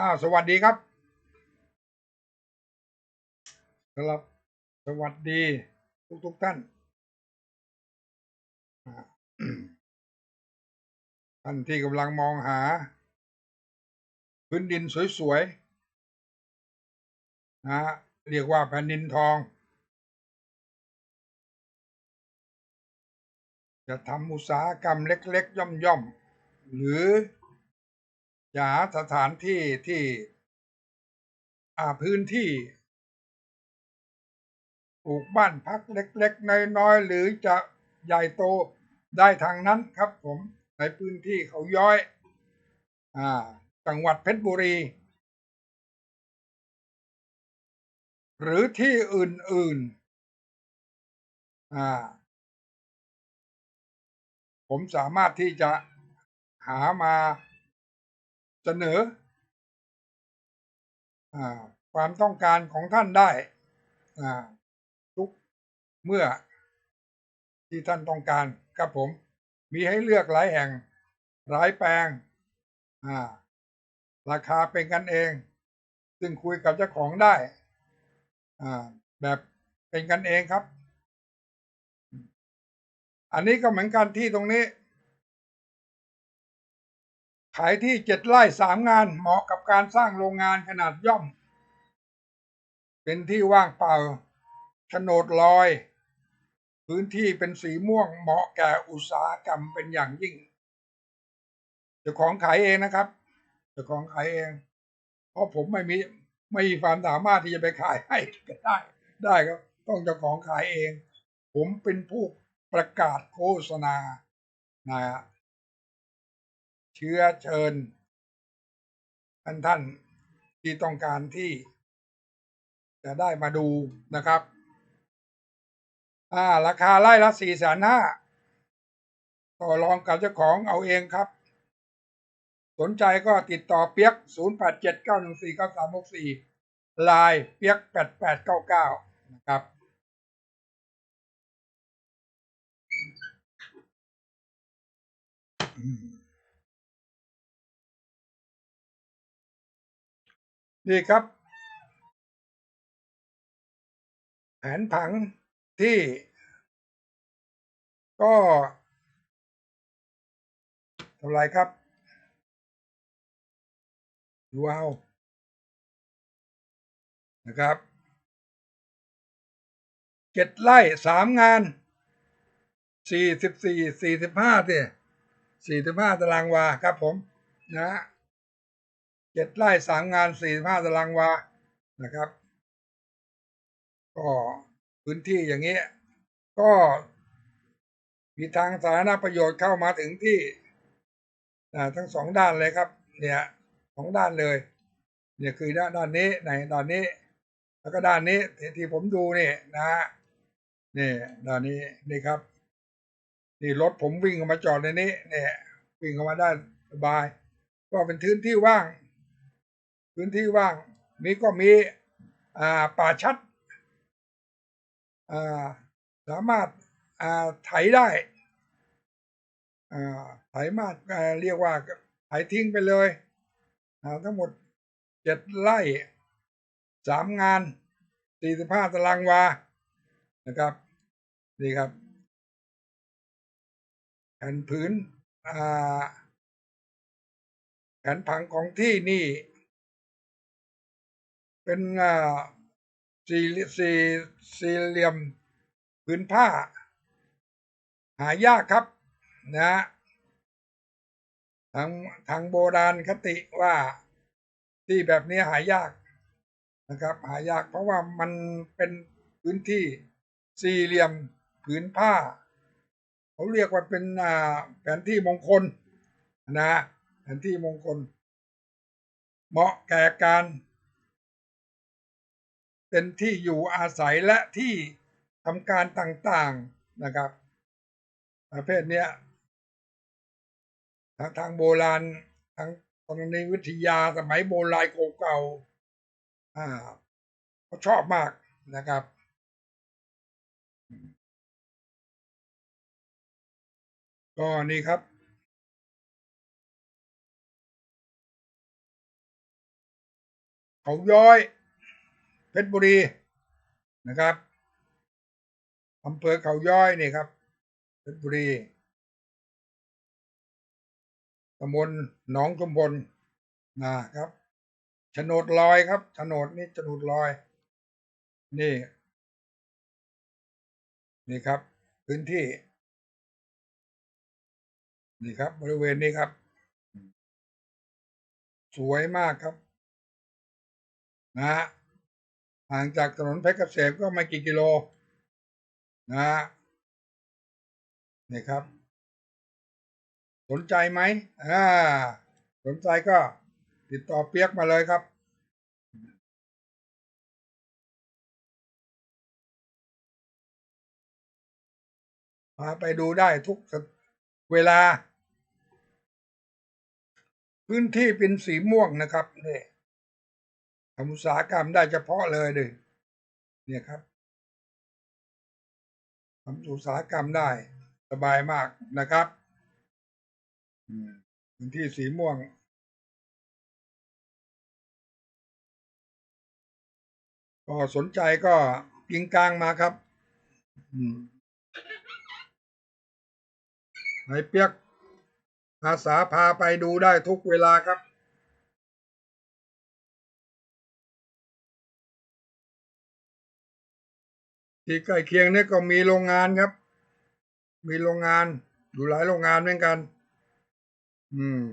อ้าวสวัสดีครับครับ สวัสดีทุกทุกท่าน ท่านที่กำลังมองหา พื้นดินสวยๆนะเรียกว่าแผ่นดินทอง จะทำอุตสาหกรรมเล็กๆ ย่อมๆ หรือ จะหาสถานที่ที่อ่าพื้นที่ปลูกบ้านพักเล็ก ๆ น้อย ๆ หรือจะใหญ่โตได้ทางนั้นครับผมในพื้นที่เขาย้อย อ่า จังหวัดเพชรบุรี หรือที่อื่น ๆ อ่า ผมสามารถที่จะหามา เสนออความต้องการของท่านได้ทุกเมื่อที่ท่านต้องการครับผม มีให้เลือกหลายแห่งหลายแปลงราคาเป็นกันเอง ซึ่งคุยกับเจ้าของได้แบบเป็นกันเองครับ อันนี้ก็เหมือนกันที่ตรงนี้ ขายที่เจ็ดไร่สามงานเหมาะกับการสร้างโรงงานขนาดย่อม เป็นที่ว่างเปล่าโฉนดลอย พื้นที่เป็นสีม่วงเหมาะแก่อุตสาหกรรมเป็นอย่างยิ่งเจ้าของขายเองนะครับเจ้าของขายเอง เพราะผมไม่มีไม่มีความสามารถที่จะไปขายให้ก็ได้ ได้ครับต้องเจ้าของขายเอง ผมเป็นผู้ประกาศโฆษณานะ เชื้อเชิญท่านท่านที่ต้องการที่ จะได้มาดูนะครับ อ่า ราคาไล่ละสี่แสนห้าต่อรองกับเจ้าของเอาเองครับ สนใจก็ติดต่อเปียก 0 8 7 9 1 4 9 3 6 4 ลายเปียก 8899 นะครับอืม นี่ครับ แผนผังที่ก็เท่าไรครับดูว้านะครับเจ็ดไร่สามงานสี่สิบสี่สี่สิบห้าสิสี่สิบห้าตารางวาครับผมนะ เจ็ดไร่สามงานสี่ห้าตารางวานะครับ ก็พื้นที่อย่างนี้ ก็มีทางสาธารณประโยชน์เข้ามาถึงที่ทั้งสองด้านเลยครับ เนี่ยสองด้านเลย เนี่ยคือด้านด้านนี้ในด้านนี้ แล้วก็ด้านนี้ที่ผมดูนี่นะนี่ด้านนี้นี่ครับนี่รถผมวิ่งเข้ามาจอดในนี้เนี่ยวิ่งเข้ามาได้สบาย ก็เป็นพื้นที่ว่าง พื้นที่ว่างมีก็มีป่าชัดาสามารถาไถได้าไถมากเรียกว่าไถทิ้งไปเลยทั้งหมดเจ็ดไร่สามงานสี่สิบห้าตารางวานะครับนี่ครับแผ่นพื้นแผนผังของที่นี่ เป็นสี่สี่สี่เหลี่ยมพื้นผ้า หายากครับนะทางทางโบราณคติว่าที่แบบนี้หายากนะครับ หายากเพราะว่ามันเป็นพื้นที่สี่เหลี่ยมผืนผ้า เขาเรียกว่าเป็นแผนที่มงคลนะแผนที่มงคล เหมาะแก่การ เป็นที่อยู่อาศัยและที่ทำการต่างๆนะครับ ประเภทเนี้ยทางทางโบราณทางธรณีวิทยาสมัยโบราณเก่าๆอ่าเขาชอบมากนะครับก็นี่ครับ เขาย้อย เพชรบุรีนะครับอำเภอเขาย้อยนี่ครับเพชรบุรีตำบลหนองชุมพลนะครับโฉนดลอยครับโฉนดนี่โฉนดลอย นี่ นี่ครับ พื้นที่ นี่ครับ บริเวณนี้ครับ สวยมากครับ นะฮะ ห่างจากถนนเพชรเกษมก็ไม่กี่กิโลนะฮะนี่ครับ สนใจไหมอ่าสนใจก็ติดต่อเปียกมาเลยครับพาไปดูได้ทุกเวลา พื้นที่เป็นสีม่วงนะครับนี่ ทำอุตสาหกรรมได้เฉพาะเลยเลยเนี่ยครับทำอุตสาหกรรมได้สบายมากนะครับพื้นที่สีม่วง ก็สนใจก็กิงกลางมาครับอืมให้เปียกอาสาพาไปดูได้ทุกเวลาครับ ที่ใกล้เคียงนี่ก็มีโรงงานครับ มีโรงงานอยู่หลายโรงงานเหมือนกัน อืม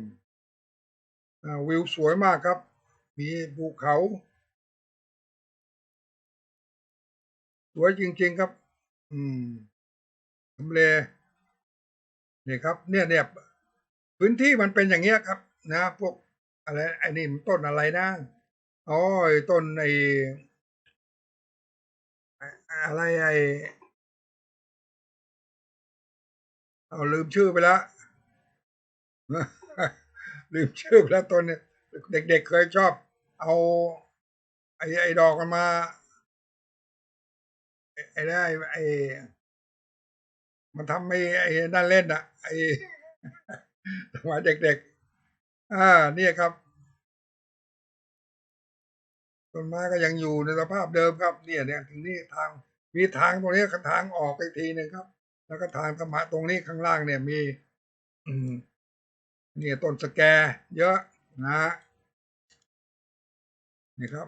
วิวสวยมากครับ มีภูเขา สวยจริง ๆครับ อืมทำเลนี่ครับ เนี่ยเนี่ยพื้นที่มันเป็นอย่างเงี้ยครับ นะ พวกอะไรไอ้นี่ต้นอะไรนะอ๋อต้นไอ้ อะไรไอ้เอาลืมชื่อไปแล้วลืมชื่อไปแล้วต้นเนี่ยเด็กๆเคยชอบ เอาไอ้ไอ้ดอกมันมาไอ้ได้ไอ้มันทำไม่ไอ้นั่นเล่นอะไอ้สมัยเด็กๆอ่าเนี่ยครับ ต้นไม้ก็ยังอยู่ในสภาพเดิมครับ เนี่ยเนี่ยถึงนี่ทางมีทางตรงนี้ทางออกไปทีหนึ่งครับ แล้วก็ทางธรรมะตรงนี้ข้างล่างเนี่ยมี อืมเนี่ยต้นสแก เยอะนะนี่ครับ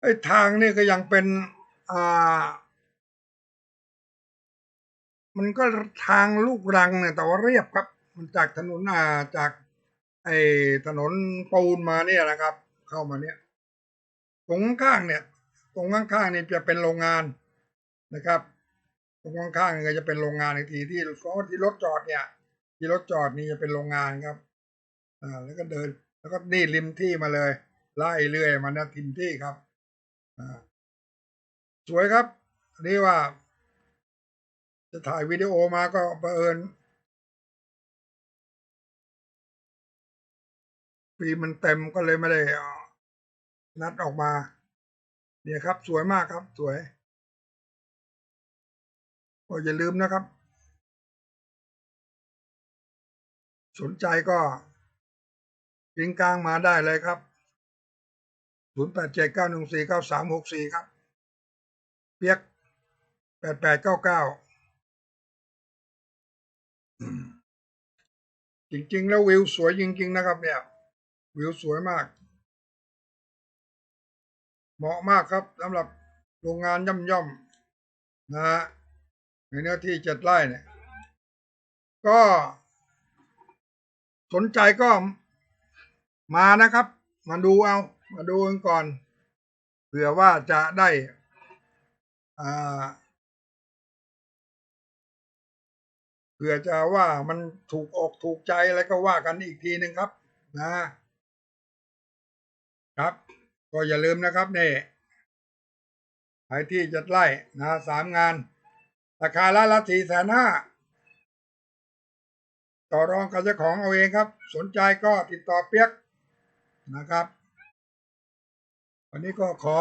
ไอ้ทางนี่ก็ยังเป็น อ่า มันก็ทางลูกรังเนี่ย แต่ว่าเรียบครับ มันจากถนนอ่าจากไอ้ถนนปูนมาเนี่ยนะครับ เข้ามาเนี่ย ตรงข้างเนี่ย ตรงข้างๆนี่จะเป็นโรงงานนะครับ ตรงข้างๆก็จะเป็นโรงงานอีกทีที่ที่รถจอดเนี่ย ที่รถจอดนี่จะเป็นโรงงานครับ อ่า แล้วก็เดิน แล้วก็นี่ริมที่มาเลย ไล่เรื่อยมานะทิมที่ครับ อ่า สวยครับนี่ว่า จะถ่ายวิดีโอมาก็เผอิญปีมันเต็มก็เลยไม่ได้นัดออกมา เนี่ยครับ สวยมากครับ สวยก็อย่าลืมนะครับ สนใจก็ลิงกลางมาได้เลยครับ 0879149364 ครับ เปียก 8899 จริง ๆ แล้ววิวสวยจริง ๆ นะครับ เนี่ย วิวสวยมาก เหมาะมากครับสำหรับโรงงานย่อมๆนะฮะในเนื้อที่เจ็ดไร่เนี่ย ก็สนใจก็มานะครับ มาดูเอา มาดูกันก่อน เผื่อว่าจะได้อ่า เผื่อจะว่ามันถูกอกถูกใจอะไรก็ว่ากันอีกทีหนึ่งครับนะครับ ก็อย่าลืมนะครับเนี่ยขายที่จัดไล่นะสามงาน ราคาละละสี่แสนห้าต่อรองกับเจ้าของเอาเองครับ สนใจก็ติดต่อเปียกนะครับ วันนี้ก็ขอ